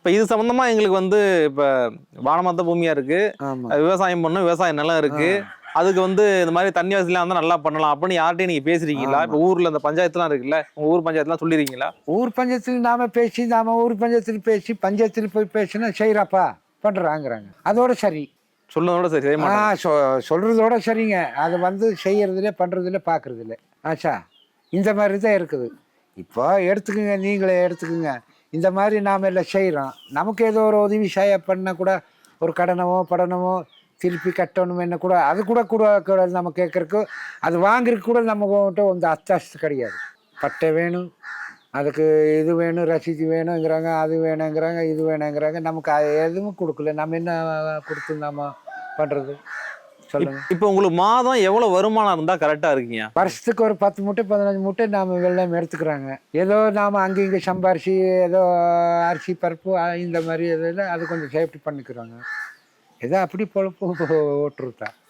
இப்ப இது சம்பந்தமா எங்களுக்கு வந்து இப்ப வானமத்த பூமியா இருக்கு. ஆமா. அது விவசாயம் பண்ணும் விவசாய நிலம் இருக்கு. அதுக்கு வந்து இந்த மாதிரி தண்ணி வசதிலாம் வந்து நல்லா பண்ணலாம் அப்படின்னு யார்கிட்டயும் நீங்க பேசுறீங்களா ஆமா. இப்ப ஊர்ல இந்த பஞ்சாயத்துலாம் இருக்குல்ல உங்க ஊர் பஞ்சாயத்துலாம் சொல்லிருக்கீங்களா? ஊர் பஞ்சாயத்தில் நாம பேசி நாம ஊர் பஞ்சாயத்தில் பேசி பஞ்சாயத்தில் போய் பேசினா செய்யறாப்பா பண்றாங்கிறாங்க. அதோட சரி. சொன்னதோட சரி மாட்டாங்க சொ சொல்றதோட சரிங்க. அது வந்து செய்யறதுல பண்றதுல பாக்குறதுல ஆச்சா? இந்த மாதிரி தான் இருக்குது. இப்போ எடுத்துக்கோங்க நீங்களே எடுத்துக்கோங்க. இந்த மாதிரி நாம் எல்லாம் செய்கிறோம் நமக்கு ஏதோ ஒரு உதவி செய்ய பண்ண கூட ஒரு கடனமோ படனமோ திருப்பி கட்டணும் கூட அது கூட கூட நம்ம கேட்குறக்கு அது வாங்குறதுக்கு கூட நம்மகிட்ட வந்து அத்தாசு கிடையாது. பட்டை வேணும் அதுக்கு இது வேணும் ரசீது வேணுங்கிறாங்க அது வேணுங்கிறாங்க இது வேணுங்கிறாங்க நமக்கு அது எதுவும் கொடுக்கல. நம்ம என்ன கொடுத்து நம்ம பண்ணுறது இப்ப உங்களுக்கு மாதம் எவ்வளவு வருமானம் இருந்தா கரெக்டா இருக்கீங்க? வருஷத்துக்கு ஒரு பத்து மூட்டை பதினஞ்சு மூட்டை நாம் வெள்ளம் எடுத்துக்கிறாங்க. ஏதோ நாம் அங்கே இங்கே சம்பாரிச்சு ஏதோ அரிசி பருப்பு இந்த மாதிரி இதில் அது கொஞ்சம் சேஃப்டி பண்ணிக்கிறாங்க. ஏதோ அப்படி பொழப்பு ஓட்டுருத்தா